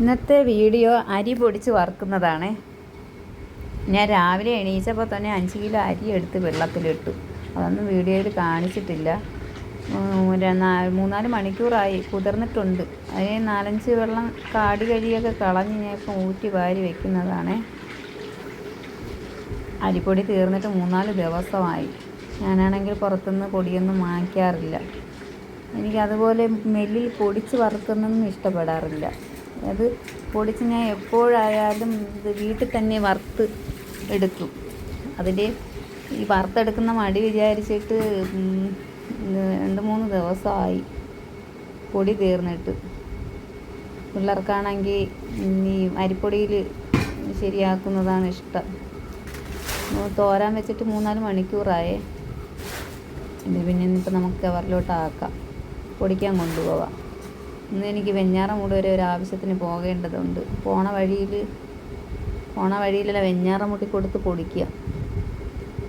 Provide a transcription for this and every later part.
ഇന്നത്തെ വീഡിയോ അരി പൊടിച്ച് വറുക്കുന്നതാണ്. ഞാൻ രാവിലെ എണീച്ചപ്പോൾ തന്നെ അഞ്ച് കിലോ അരി എടുത്ത് വെള്ളത്തിലിട്ടു. അതൊന്നും വീഡിയോയിൽ കാണിച്ചിട്ടില്ല. മൂന്നാൽ മണിക്കൂറായി. കുതിർന്നിട്ടുണ്ട്. അതിന് നാലഞ്ച് വെള്ളം കാടി കഴിയൊക്കെ കളഞ്ഞ് ഞാൻ ഊറ്റി വാരി വെക്കുന്നതാണ്. അരിപ്പൊടി തീർന്നിട്ട് മൂന്നാൽ ദിവസമായി. ഞാനാണെങ്കിൽ പുറത്തുനിന്ന് പൊടിയൊന്നും വാങ്ങിക്കാറില്ല. എനിക്ക് അതുപോലെ മെല്ലിൽ പൊടിച്ച് വറുക്കുന്നൊന്നും ഇഷ്ടപ്പെടാറില്ല. അത് പൊടിച്ച് ഞാൻ എപ്പോഴായാലും ഇത് വീട്ടിൽ തന്നെ വറുത്ത് എടുക്കും. അതിന്റെ ഈ വറുത്തെടുക്കുന്ന മടി വിചാരിച്ചിട്ട് രണ്ട് മൂന്ന് ദിവസമായി പൊടി തീർന്നിട്ട്. പിള്ളേർക്കാണെങ്കിൽ ഈ അരിപ്പൊടിയിൽ ശരിയാക്കുന്നതാണ് ഇഷ്ടം. തോരാൻ വെച്ചിട്ട് മൂന്നാൽ മണിക്കൂറായേ. പിന്നെ ഇപ്പം നമുക്ക് കവറിലോട്ട് ആക്കാം. പൊടിക്കാൻ കൊണ്ടുപോവാം. ഇന്ന് എനിക്ക് വെഞ്ഞാറമൂട് വരെ ഒരു ആവശ്യത്തിന് പോകേണ്ടതുണ്ട്. പോണ വഴിയിൽ പോണ വഴിയിലല്ല വെഞ്ഞാറമൂട്ടി കൊടുത്ത് പൊടിക്കുക.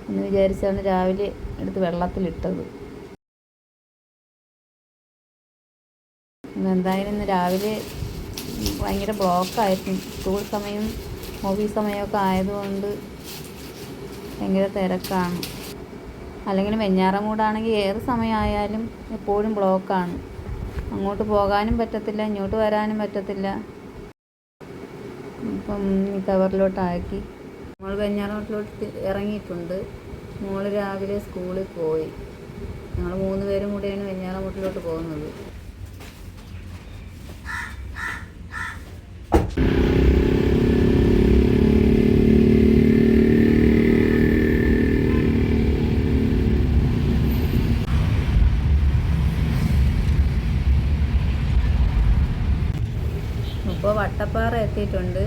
എന്ന് വിചാരിച്ചാണ് രാവിലെ എടുത്ത് വെള്ളത്തിലിട്ടത്. എന്തായാലും ഇന്ന് രാവിലെ ഭയങ്കര ബ്ലോക്കായിരുന്നു. സ്കൂൾ സമയം ഓഫീസ് സമയമൊക്കെ ആയതുകൊണ്ട് ഭയങ്കര തിരക്കാണ്. അല്ലെങ്കിൽ വെഞ്ഞാറമൂടാണെങ്കിൽ ഏത് സമയമായാലും എപ്പോഴും ബ്ലോക്കാണ്. അങ്ങോട്ട് പോകാനും പറ്റത്തില്ല ഇങ്ങോട്ട് വരാനും പറ്റത്തില്ല. ഇപ്പം കവറിലോട്ടാക്കി. മോൾ വെഞ്ഞാറോട്ടിലോട്ട് ഇറങ്ങിയിട്ടുണ്ട്. മോൾ രാവിലെ സ്കൂളിൽ പോയി. ഞങ്ങൾ മൂന്ന് പേരും കൂടെയാണ് വെഞ്ഞാറമൂട്ടിലോട്ട് പോകുന്നത് ഇപ്പോൾ വട്ടപ്പാറ എത്തിയിട്ടുണ്ട്.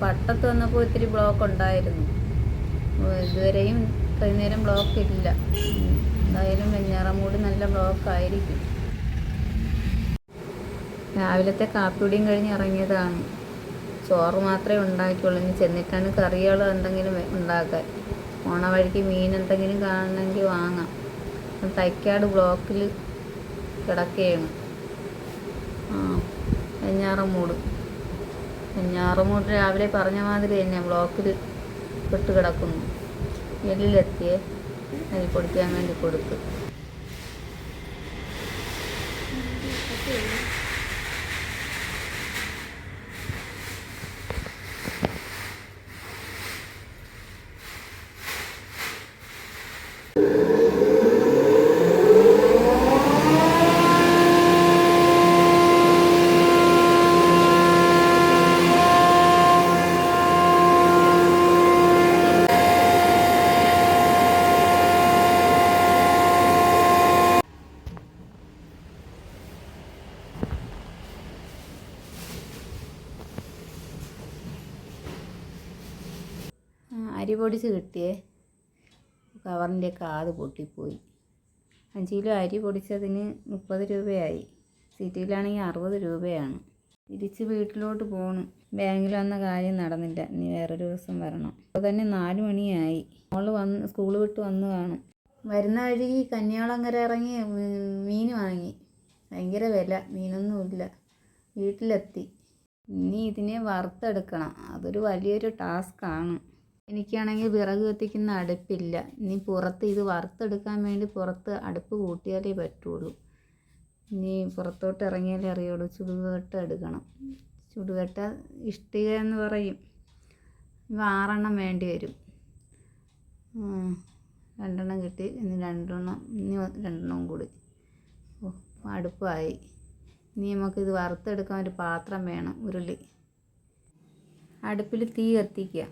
പട്ടത്ത് വന്നപ്പോൾ ഇത്തിരി ബ്ലോക്ക് ഉണ്ടായിരുന്നു. ഇതുവരെയും ഇത്രയും നേരം ബ്ലോക്ക് ഇല്ല. എന്തായാലും വെഞ്ഞാറമൂട് നല്ല ബ്ലോക്ക് ആയിരിക്കും. രാവിലത്തെ കാപ്പിയുടെയും കഴിഞ്ഞ് ഇറങ്ങിയതാണ്. ചോറ് മാത്രമേ ഉണ്ടാക്കിയുള്ളൂ ഇനി ചെന്നിട്ടാണ് കറികൾ എന്തെങ്കിലും ഉണ്ടാക്കാൻ. ഓണ വഴിക്ക് മീൻ എന്തെങ്കിലും കാണണമെങ്കിൽ വാങ്ങാം. തൈക്കാട് ബ്ലോക്കിൽ കിടക്കുകയാണ് ആ വെഞ്ഞാറമൂട്. വെഞ്ഞാറമൂട് രാവിലെ പറഞ്ഞ മാതിരി തന്നെ ബ്ലോക്കിൽ പെട്ട് കിടക്കുന്നു. എല്ലിലെത്തിയെ അരി പൊടിക്കാൻ വേണ്ടി കൊടുത്തു ആ, അരി പൊടിച്ച് കിട്ടിയേ. കവറിന്റെ കാത് പൊട്ടിപ്പോയി. അഞ്ച് കിലോ അരി പൊടിച്ചതിന് മുപ്പത് രൂപയായി. സിറ്റിയിലാണെങ്കിൽ അറുപത് രൂപയാണ്. തിരിച്ച് വീട്ടിലോട്ട് പോകണം ബാങ്കിൽ വന്ന കാര്യം നടന്നില്ല. ഇനി വേറൊരു ദിവസം വരണം. അപ്പോൾ തന്നെ നാല് മണിയായി. മോൾ വന്ന് സ്കൂൾ വിട്ട് വന്ന് കാണും വരുന്ന വഴി കന്യാളങ്കര ഇറങ്ങി മീൻ വാങ്ങി. ഭയങ്കര വില. മീനൊന്നുമില്ല വീട്ടിലെത്തി. ഇനി ഇതിനെ വറുത്തെടുക്കണം. അതൊരു വലിയൊരു ടാസ്ക്കാണ്. എനിക്കാണെങ്കിൽ വിറക് കത്തിക്കുന്ന അടുപ്പില്ല. ഇനി പുറത്ത് ഇത് വറുത്തെടുക്കാൻ വേണ്ടി പുറത്ത് അടുപ്പ് കൂട്ടിയാലേ പറ്റുള്ളൂ. ഇനി പുറത്തോട്ട് ഇറങ്ങിയാലേ അറിയുള്ളൂ. ചുടുകട്ട എടുക്കണം. ചുടുകട്ട ഇഷ്ടിക എന്ന് പറയും. ഇവ ആറെണ്ണം വേണ്ടി വരും. രണ്ടെണ്ണം കിട്ടി. ഇനി രണ്ടെണ്ണം ഇനി രണ്ടെണ്ണം കൂടി. ഓ അടുപ്പായി. ഇനി നമുക്കിത് വറുത്തെടുക്കാൻ ഒരു പാത്രം വേണം ഉരുളി. അടുപ്പിൽ തീ കത്തിക്കുക.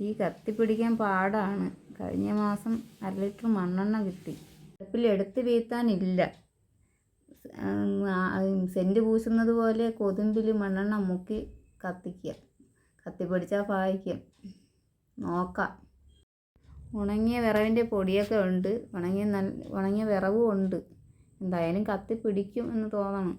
തീ കത്തിപ്പിടിക്കാൻ പാടാണ്. കഴിഞ്ഞ മാസം അര ലിറ്റർ മണ്ണെണ്ണ കിട്ടി. അടുപ്പിൽ എടുത്ത് വീഴ്ത്താനില്ല. സെന്റ് പൂശുന്നത് പോലെ കൊതുമ്പിൽ മണ്ണെണ്ണ മുക്കി കത്തിക്കുക. കത്തിപ്പിടിച്ചാൽ പായിക്കും. നോക്കാം. ഉണങ്ങിയ വിറവിന്റെ പൊടിയൊക്കെ ഉണ്ട്. ഉണങ്ങിയ നല്ല ഉണങ്ങിയ വിറവും ഉണ്ട്. എന്തായാലും കത്തി പിടിക്കും എന്ന് തോന്നണം.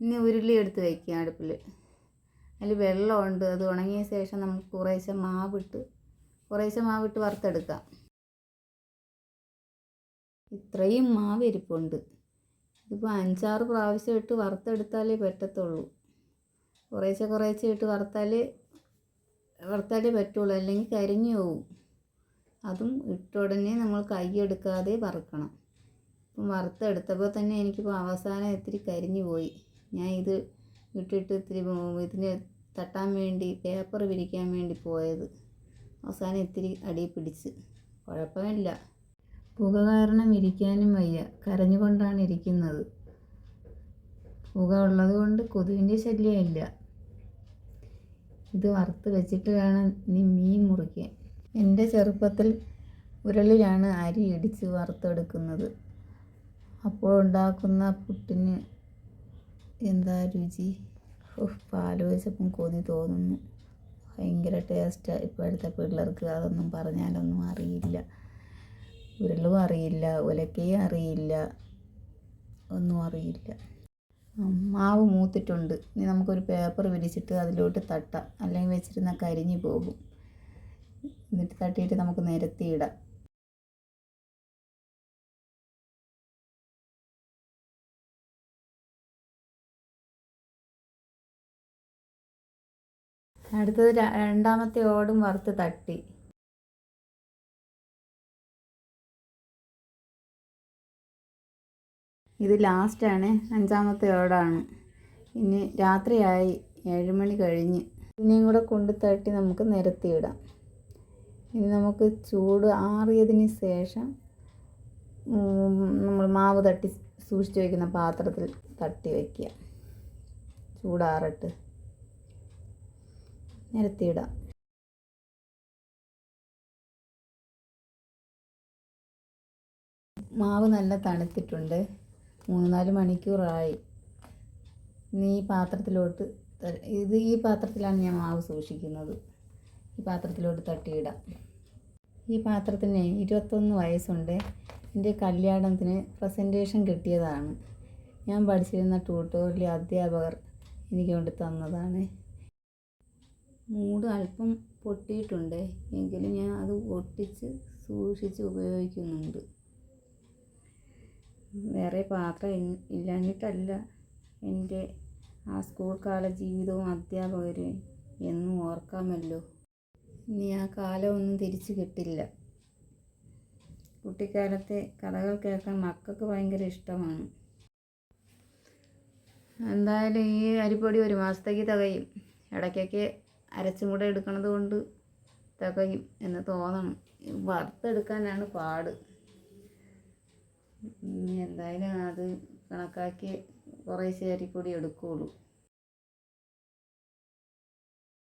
ഇനി ഉരുളി എടുത്ത് വയ്ക്കുക അടുപ്പിൽ. അതിൽ വെള്ളമുണ്ട്. അത് ഉണങ്ങിയ ശേഷം നമുക്ക് കുറേശ്ശെ മാവിട്ട് കുറേശ്ശെ മാവിട്ട് വറുത്തെടുക്കാം. ഇത്രയും മാവ് ഇരിപ്പുണ്ട്. ഇതിപ്പോൾ അഞ്ചാറ് പ്രാവശ്യം ഇട്ട് വറുത്തെടുത്താലേ പറ്റത്തുള്ളൂ. കുറേശ്ശെ കുറേശ്ശെ ഇട്ട് വറുത്താലേ വറുത്താലേ പറ്റുള്ളൂ. അല്ലെങ്കിൽ കരിഞ്ഞു പോവും. അതും ഇട്ട ഉടനെ നമ്മൾ കൈ എടുക്കാതെ വറുക്കണം. അപ്പം വറുത്തെടുത്തപ്പോൾ തന്നെ എനിക്കിപ്പോൾ അവസാനം ഇത്തിരി കരിഞ്ഞു പോയി. ഞാൻ ഇത് ഇട്ടിട്ട് ഇത്തിരി ഇതിന് തട്ടാൻ വേണ്ടി പേപ്പർ വിരിക്കാൻ വേണ്ടി പോയത്. അവസാനം ഇത്തിരി അടി പിടിച്ച്. കുഴപ്പമില്ല. പുക കാരണം ഇരിക്കാനും വയ്യ. കരഞ്ഞുകൊണ്ടാണ് ഇരിക്കുന്നത്. പുക ഉള്ളത് കൊണ്ട് കൊതുകിന്റെ ശല്യമില്ല ഇത് വറുത്ത് വെച്ചിട്ട് വേണം ഇനി മീൻ മുറിക്കാൻ. എന്റെ ചെറുപ്പത്തിൽ ഉരളിലാണ് അരി ഇടിച്ച് വറുത്തെടുക്കുന്നത്. അപ്പോൾ ഉണ്ടാക്കുന്ന പുട്ടിന് എന്താ രുചി? ഉഫ്, ആലോചിച്ചപ്പം കൊതി തോന്നുന്നു. ഭയങ്കര ടേസ്റ്റാണ് ഇപ്പോഴത്തെ പിള്ളേർക്ക് അതൊന്നും പറഞ്ഞാലൊന്നും അറിയില്ല. ഉരുളും അറിയില്ല. ഉലക്കയും അറിയില്ല. ഒന്നും അറിയില്ല. മാവ് മൂത്തിട്ടുണ്ട്. ഇനി നമുക്കൊരു പേപ്പർ വിരിച്ചിട്ട് അതിലോട്ട് തട്ടാം. അല്ലെങ്കിൽ വെച്ചിരുന്ന കരിഞ്ഞു പോകും. എന്നിട്ട് തട്ടിയിട്ട് നമുക്ക് നിരത്തിയിടാം. അടുത്തത് രണ്ടാമത്തെ ഓടും വറുത്ത് തട്ടി. ഇത് ലാസ്റ്റാണ് അഞ്ചാമത്തെ ഓടാണ്. ഇനി രാത്രിയായി ഏഴുമണി കഴിഞ്ഞ്. ഇതിനെയും കൂടെ കൊണ്ട് തട്ടി നമുക്ക് നിരത്തിയിടാം. ഇനി നമുക്ക് ചൂട് ആറിയതിന് ശേഷം നമ്മൾ മാവ് തട്ടി സൂക്ഷിച്ച് വയ്ക്കുന്ന പാത്രത്തിൽ തട്ടി വയ്ക്കുക. ചൂടാറട്ട്. നിരത്തിയിടാം മാവ് നല്ല തണുത്തിട്ടുണ്ട്. മൂന്ന് നാല് മണിക്കൂറായി. ഇനി ഈ പാത്രത്തിലോട്ട് ഇത് ഈ പാത്രത്തിലാണ് ഞാൻ മാവ് സൂക്ഷിക്കുന്നത്. ഈ പാത്രത്തിലോട്ട് തട്ടിയിടാം. ഈ പാത്രത്തിന് ഇരുപത്തൊന്ന് വയസ്സുണ്ട്. എന്റെ കല്യാണത്തിന് പ്രസന്റേഷൻ കിട്ടിയതാണ്. ഞാൻ പഠിച്ചിരുന്ന ട്യൂട്ടോറിയൽ അധ്യാപകർ എനിക്ക് കൊണ്ട് തന്നതാണ്. മൂട് അല്പം പൊട്ടിയിട്ടുണ്ട്. എങ്കിലും ഞാൻ അത് ഒട്ടിച്ച് സൂക്ഷിച്ച് ഉപയോഗിക്കുന്നുണ്ട്. വേറെ പാത്രം ഇല്ലാഞ്ഞിട്ടല്ല എന്റെ ആ സ്കൂൾ കാല ജീവിതവും അധ്യാപകരെ എന്നും ഓർക്കാമല്ലോ. ഇനി ആ കാലമൊന്നും തിരിച്ചു കിട്ടില്ല. കുട്ടിക്കാലത്തെ കഥകൾ കേൾക്കാൻ മക്കൾക്ക് ഭയങ്കര ഇഷ്ടമാണ്. എന്തായാലും ഈ അരിപ്പൊടി ഒരു മാസത്തേക്ക് തികയും. ഇടയ്ക്കൊക്കെ അരച്ചും കൂടെ എടുക്കണത് കൊണ്ട് തികയും എന്ന് തോന്നണം. വറുത്തെടുക്കാനാണ് പാട്. എന്തായാലും അത് കണക്കാക്കി കുറേശ്ശേരി കൂടി എടുക്കുകയുള്ളൂ